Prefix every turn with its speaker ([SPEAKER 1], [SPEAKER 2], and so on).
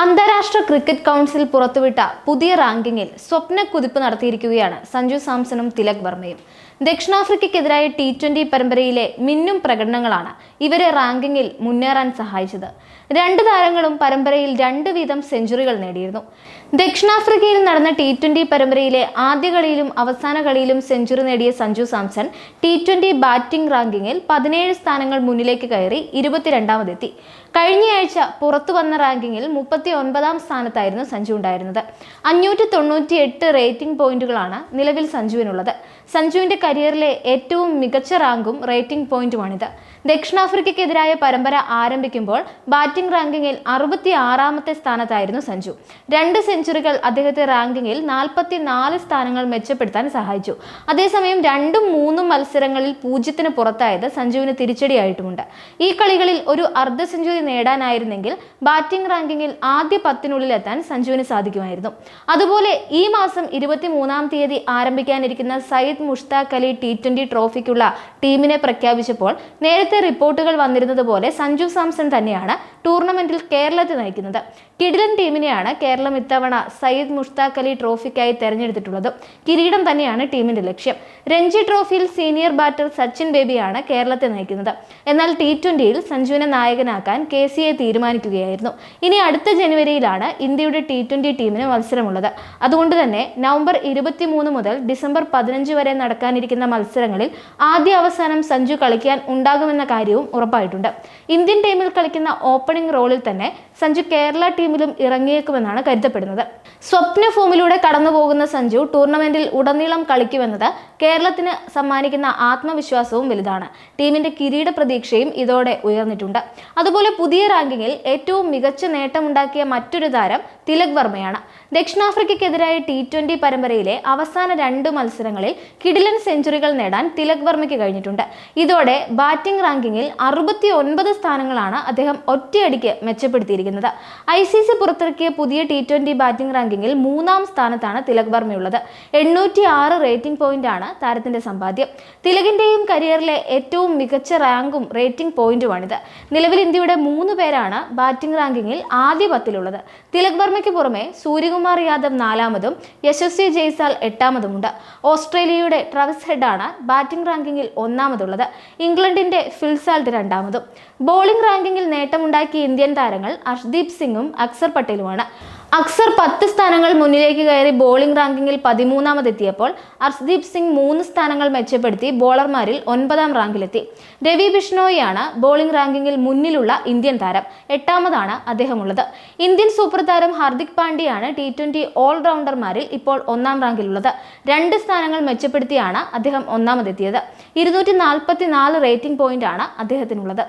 [SPEAKER 1] അന്താരാഷ്ട്ര cricket council പുറത്തുവിട്ട പുതിയ റാങ്കിങ്ങിൽ സ്വപ്ന കുതിപ്പ് നടത്തിയിരിക്കുകയാണ് സഞ്ജു സാംസണും തിലക് വർമ്മയും. ദക്ഷിണാഫ്രിക്കയ്ക്കെതിരായ ടി ട്വന്റി പരമ്പരയിലെ മിന്നും പ്രകടനങ്ങളാണ് ഇവരെ റാങ്കിങ്ങിൽ മുന്നേറാൻ സഹായിച്ചത്. രണ്ട് താരങ്ങളും പരമ്പരയിൽ രണ്ട് വീതം സെഞ്ചുറികൾ നേടിയിരുന്നു. ദക്ഷിണാഫ്രിക്കയിൽ നടന്ന ടി ട്വന്റി പരമ്പരയിലെ ആദ്യ കളിയിലും അവസാന കളിയിലും സെഞ്ചുറി നേടിയ Sanju Samson T twenty batting റാങ്കിങ്ങിൽ പതിനേഴ് സ്ഥാനങ്ങൾ മുന്നിലേക്ക് കയറി ഇരുപത്തിരണ്ടാമതെത്തി. കഴിഞ്ഞയാഴ്ച പുറത്തു വന്ന റാങ്കിങ്ങിൽ മുപ്പത്തി ഒൻപതാം സ്ഥാനത്തായിരുന്നു സഞ്ജു ഉണ്ടായിരുന്നത്. അഞ്ഞൂറ്റി തൊണ്ണൂറ്റി എട്ട് റേറ്റിംഗ് പോയിന്റുകളാണ് നിലവിൽ സഞ്ജുവിനുള്ളത്. സഞ്ജുവിന്റെ കരിയറിലെ ഏറ്റവും മികച്ച റാങ്കും റേറ്റിംഗ് പോയിന്റുമാണിത്. ദക്ഷിണാഫ്രിക്കയ്ക്കെതിരായ പരമ്പര ആരംഭിക്കുമ്പോൾ ബാറ്റിംഗ് റാങ്കിങ്ങിൽ അറുപത്തി ആറാമത്തെ സ്ഥാനത്തായിരുന്നു സഞ്ജു. രണ്ട് സെഞ്ചുറികൾ അദ്ദേഹത്തെ റാങ്കിങ്ങിൽ നാൽപ്പത്തി നാല് സ്ഥാനങ്ങൾ മെച്ചപ്പെടുത്താൻ സഹായിച്ചു. അതേസമയം രണ്ടും മൂന്നും മത്സരങ്ങളിൽ പൂജ്യത്തിന് പുറത്തായത് സഞ്ജുവിന് തിരിച്ചടിയായിട്ടുമുണ്ട്. ഈ കളികളിൽ ഒരു അർദ്ധ സെഞ്ചുറി നേടാനായിരുന്നെങ്കിൽ ബാറ്റിംഗ് റാങ്കിങ്ങിൽ ആദ്യ പത്തിനുള്ളിൽ എത്താൻ സഞ്ജുവിന് സാധിക്കുമായിരുന്നു. അതുപോലെ ഈ മാസം ഇരുപത്തി മൂന്നാം തീയതി ആരംഭിക്കാനിരിക്കുന്ന സയ്യിദ് മുഷ്താഖ് അലി ടി ട്വന്റി ട്രോഫിക്കുള്ള ടീമിനെ പ്രഖ്യാപിച്ചപ്പോൾ നേരത്തെ റിപ്പോർട്ടുകൾ വന്നിരുന്നത് പോലെ സഞ്ജു സാംസൺ തന്നെയാണ് ടൂർണമെന്റിൽ കേരളത്തെ നയിക്കുന്നത്. കിടിലൻ ടീമിനെയാണ് കേരളം ഇത്തവണ സയ്യിദ് മുഷ്താഖ് അലി ട്രോഫിക്കായി തെരഞ്ഞെടുത്തിട്ടുള്ളത്. കിരീടം തന്നെയാണ് ടീമിന്റെ ലക്ഷ്യം. രഞ്ജി ട്രോഫിയിൽ സീനിയർ ബാറ്റർ സച്ചിൻ ബേബിയാണ് കേരളത്തെ നയിക്കുന്നത്. എന്നാൽ ടി ട്വന്റിയിൽ സഞ്ജുവിനെ നായകനാക്കാൻ കെ തീരുമാനിക്കുകയായിരുന്നു. ഇനി അടുത്ത ജനുവരിയിലാണ് ഇന്ത്യയുടെ ടി ട്വന്റി ടീമിന് മത്സരമുള്ളത്. അതുകൊണ്ട് തന്നെ നവംബർ ഇരുപത്തിമൂന്ന് മുതൽ ഡിസംബർ പതിനഞ്ച് വരെ നടക്കാനിരിക്കുന്ന മത്സരങ്ങളിൽ ആദ്യ അവസാനം സഞ്ജു കളിക്കാൻ ഉണ്ടാകുമെന്ന കാര്യവും ഉറപ്പായിട്ടുണ്ട്. ഇന്ത്യൻ ടീമിൽ കളിക്കുന്ന ഓപ്പണിംഗ് റോളിൽ തന്നെ സഞ്ജു കേരള ടീമിലും ഇറങ്ങിയേക്കുമെന്നാണ് കരുതപ്പെടുന്നത്. സ്വപ്ന ഫോമിലൂടെ കടന്നുപോകുന്ന സഞ്ജു ടൂർണമെന്റിൽ ഉടനീളം കളിക്കുമെന്നത് കേരളത്തിന് സമ്മാനിക്കുന്ന ആത്മവിശ്വാസവും വലുതാണ്. ടീമിന്റെ കിരീട പ്രതീക്ഷയും ഇതോടെ ഉയർന്നിട്ടുണ്ട്. അതുപോലെ പുതിയ റാങ്കിങ്ങിൽ ഏറ്റവും മികച്ച നേട്ടമുണ്ടാക്കിയ മറ്റൊരു താരം തിലക് വർമ്മയാണ്. ദക്ഷിണാഫ്രിക്കയ്ക്കെതിരായ ടി ട്വന്റി പരമ്പരയിലെ അവസാന രണ്ട് മത്സരങ്ങളിൽ കിടിലൻ സെഞ്ചുറികൾ നേടാൻ തിലക് വർമ്മയ്ക്ക് കഴിഞ്ഞിട്ടുണ്ട്. ഇതോടെ ബാറ്റിംഗ് റാങ്കിങ്ങിൽ അറുപത്തി ഒൻപത് സ്ഥാനങ്ങളാണ് അദ്ദേഹം ഒറ്റയടിക്ക് മെച്ചപ്പെടുത്തിയിരിക്കുന്നത്. ഐ സി സി പുറത്തിറക്കിയ പുതിയ ടി ട്വന്റി ബാറ്റിംഗ് റാങ്കിങ്ങിൽ മൂന്നാം സ്ഥാനത്താണ് തിലക് വർമ്മയുള്ളത്. എണ്ണൂറ്റി ആറ് റേറ്റിംഗ് പോയിന്റ് ആണ് താരത്തിന്റെ സമ്പാദ്യം. തിലകിന്റെയും കരിയറിലെ ഏറ്റവും മികച്ച റാങ്കും റേറ്റിംഗ് പോയിന്റുമാണിത് നിലവിൽ ഇന്ത്യയുടെ മൂന്ന് പേരാണ് ബാറ്റിംഗ് റാങ്കിങ്ങിൽ ആദ്യ പത്തിലുള്ളത്. തിലക് വർമ്മയ്ക്ക് പുറമെ സൂര്യകുമാർ യാദവ് നാലാമതും യശസ്വി ജയ്സാൽ എട്ടാമതുമുണ്ട്. ഓസ്ട്രേലിയയുടെ ട്രവിസ് ഹെഡാണ് ബാറ്റിംഗ് റാങ്കിങ്ങിൽ ഒന്നാമതുള്ളത്. ഇംഗ്ലണ്ടിന്റെ ഫിൽസാൾട്ട് രണ്ടാമതും. ബോളിംഗ് റാങ്കിങ്ങിൽ നേട്ടമുണ്ടാക്കിയ ഇന്ത്യൻ താരങ്ങൾ അർഷ്ദീപ് സിംഗും അക്സർ പട്ടേലുമാണ്. അക്സർ പത്ത് സ്ഥാനങ്ങൾ മുന്നിലേക്ക് കയറി ബോളിംഗ് റാങ്കിങ്ങിൽ പതിമൂന്നാമതെത്തിയപ്പോൾ അർഷ്ദീപ് സിംഗ് മൂന്ന് സ്ഥാനങ്ങൾ മെച്ചപ്പെടുത്തി ബോളർമാരിൽ ഒൻപതാം റാങ്കിലെത്തി. രവി ബിഷ്ണോയിയാണ് ബോളിംഗ് റാങ്കിങ്ങിൽ മുന്നിലുള്ള ഇന്ത്യൻ താരം. എട്ടാമതാണ് അദ്ദേഹമുള്ളത്. ഇന്ത്യൻ സൂപ്പർ താരം ഹാർദിക് പാണ്ഡ്യയാണ് ടി ട്വന്റി ഓൾറൗണ്ടർമാരിൽ ഇപ്പോൾ ഒന്നാം റാങ്കിലുള്ളത്. രണ്ട് സ്ഥാനങ്ങൾ മെച്ചപ്പെടുത്തിയാണ് അദ്ദേഹം ഒന്നാമതെത്തിയത്. ഇരുന്നൂറ്റി നാൽപ്പത്തി നാല് റേറ്റിംഗ് പോയിന്റാണ് അദ്ദേഹത്തിനുള്ളത്.